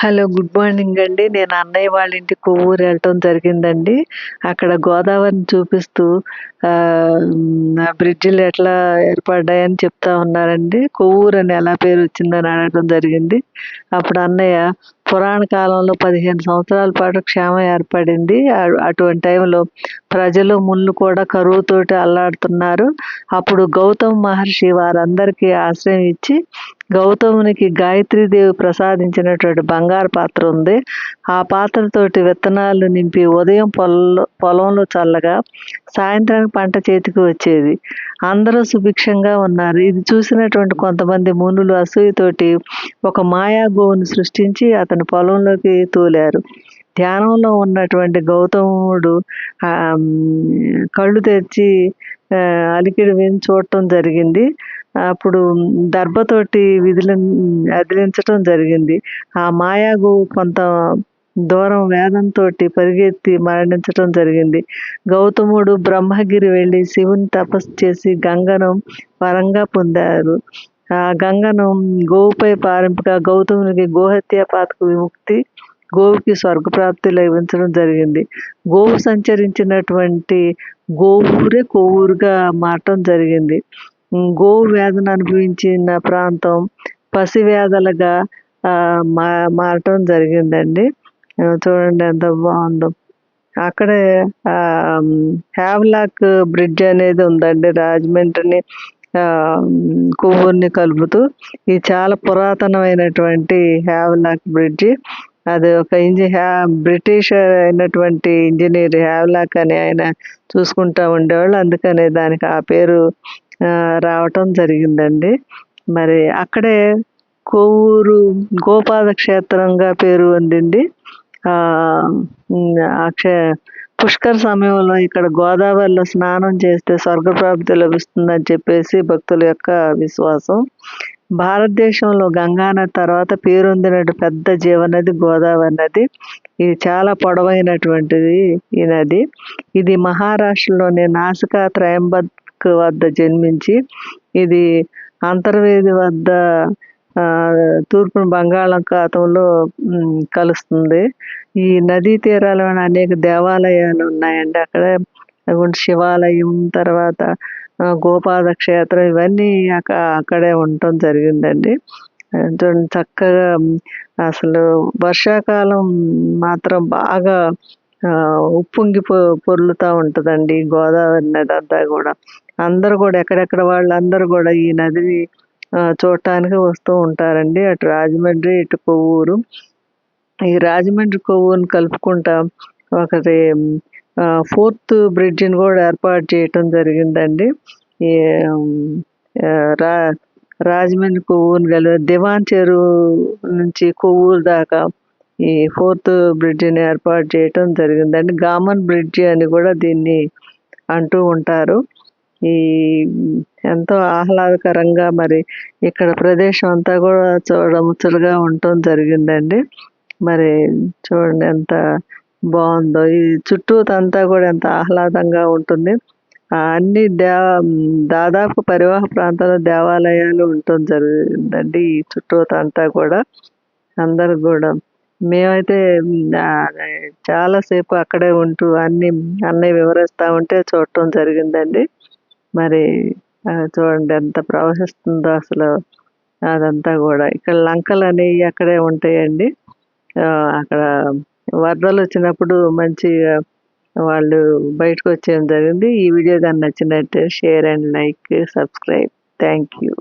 Hello good morning అండి. నేను అన్నయ్య వాళ్ళ ఇంటి కొవ్వూరు వెళ్ళటం జరిగిందండి. అక్కడ గోదావరిని చూపిస్తూ బ్రిడ్జిలు ఎట్లా ఏర్పడ్డాయని చెప్తా ఉన్నారండి. కొవ్వూరు అని ఎలా పేరు వచ్చిందని అడగడం జరిగింది. అప్పుడు అన్నయ్య పురాణ కాలంలో పదిహేను సంవత్సరాల పాటు క్షేమం ఏర్పడింది. అటువంటి టైంలో ప్రజలు ముళ్ళు కూడా కరువుతోటి అల్లాడుతున్నారు. అప్పుడు గౌతమ్ మహర్షి వారందరికీ ఆశ్రయం ఇచ్చి గౌతమునికి గాయత్రీదేవి ప్రసాదించినటువంటి బంగారు పాత్ర ఉంది. ఆ పాత్రతోటి విత్తనాలు నింపి ఉదయం పొలంలో పొలంలో చల్లగా సాయంత్రానికి పంట చేతికి వచ్చేది. అందరూ సుభిక్షంగా ఉన్నారు. ఇది చూసినటువంటి కొంతమంది మునులు అసూయతోటి ఒక మాయా గోవును సృష్టించి అతని పొలంలోకి తోలారు. ధ్యానంలో ఉన్నటువంటి గౌతముడు కళ్ళు తెరిచి అలికిడి విని చూడటం జరిగింది. అప్పుడు దర్భతోటి విధుల అదిలించటం జరిగింది. ఆ మాయాగు కొంత దూరం వేదంతో పరిగెత్తి మరణించటం జరిగింది. గౌతముడు బ్రహ్మగిరి వెళ్ళి శివుని తపస్సు చేసి గంగను వరంగా పొందారు. ఆ గంగను గోవుపై పారింపుగా గౌతమునికి గోహత్య పాతకు విముక్తి గోవుకి స్వర్గప్రాప్తి లభించడం జరిగింది. గోవు సంచరించినటువంటి గోవురే కొవ్వూరుగా మారటం జరిగింది. గోవు వేదన అనుభవించిన ప్రాంతం పసివేదలుగా మా మారటం జరిగిందండి. చూడండి ఎంత బాగుందో. అక్కడే హ్యావ్లాక్ బ్రిడ్జ్ అనేది ఉందండి. రాజమండ్రిని కొవ్వూరిని కలుపుతూ ఇది చాలా పురాతనమైనటువంటి హ్యావ్లాక్ బ్రిడ్జి. అది ఒక ఇంజి హ్యా బ్రిటిష్ అయినటువంటి ఇంజనీర్ హ్యావ్లాక్ అని ఆయన చూసుకుంటూ ఉండేవాళ్ళు. అందుకనే దానికి ఆ పేరు రావటం జరిగిందండి. మరి అక్కడే కొవ్వూరు గోపాద క్షేత్రంగా పేరు పొందింది అక్ష పుష్కర సమయంలో ఇక్కడ గోదావరిలో స్నానం చేస్తే స్వర్గప్రాప్తి లభిస్తుందని చెప్పేసి భక్తుల యొక్క విశ్వాసం. భారతదేశంలో గంగానది తర్వాత పేరొందినటువంటి పెద్ద జీవనది గోదావరి నది. ఇది చాలా పొడవైనటువంటిది ఈ నది. ఇది మహారాష్ట్రలోని నాసికా త్రయంబత్ వద్ద జన్మించి ఇది అంతర్వేది వద్ద తూర్పు బంగాళాఖాతంలో కలుస్తుంది. ఈ నదీ తీరాలను అనేక దేవాలయాలు ఉన్నాయండి. అక్కడ శివాలయం తర్వాత గోపాద క్షేత్రం ఇవన్నీ అక్క అక్కడే ఉండటం జరిగిందండి. చక్కగా అసలు వర్షాకాలం మాత్రం బాగా ఉప్పొంగి పొర్లుతూ ఉంటుందండి గోదావరి నది అంతా కూడా. అందరూ కూడా ఎక్కడెక్కడ వాళ్ళు అందరూ కూడా ఈ నదిని చూడటానికి వస్తూ ఉంటారండి. అటు రాజమండ్రి ఇటు కొవ్వూరు. ఈ రాజమండ్రి కొవ్వూరుని కలుపుకుంటా ఒకటి ఫోర్త్ బ్రిడ్జిని కూడా ఏర్పాటు చేయటం జరిగిందండి. ఈ రా రాజమండ్రి కొవ్వూరు కలిపి దివాన్ చెరువు నుంచి కొవ్వూరు దాకా ఈ ఫోర్త్ బ్రిడ్జిని ఏర్పాటు చేయటం జరిగిందండి. గామన్ బ్రిడ్జి అని కూడా దీన్ని అంటూ ఉంటారు. ఈ ఎంతో ఆహ్లాదకరంగా మరి ఇక్కడ ప్రదేశం అంతా కూడా చూడముచ్చటగా ఉండటం జరిగిందండి. మరి చూడండి ఎంత బాగుందో. ఈ చుట్టూతంతా కూడా ఎంత ఆహ్లాదంగా ఉంటుంది. అన్ని దేవ దాదాపు పరివాహ ప్రాంతంలో దేవాలయాలు ఉండటం జరిగిందండి ఈ చుట్టూతంతా కూడా. అందరు కూడా. మేమైతే చాలాసేపు అక్కడే ఉంటూ అన్ని అన్నీ వివరిస్తూ ఉంటే చూడటం జరిగిందండి. మరి చూడండి ఎంత ప్రవహిస్తుందో అసలు. అదంతా కూడా ఇక్కడ లంకలు అనేవి అక్కడే ఉంటాయండి. అక్కడ వరదలు వచ్చినప్పుడు మంచిగా వాళ్ళు బయటకు వచ్చేయడం జరిగింది. ఈ వీడియో కానీ నచ్చినట్టు share and like subscribe. Thank you.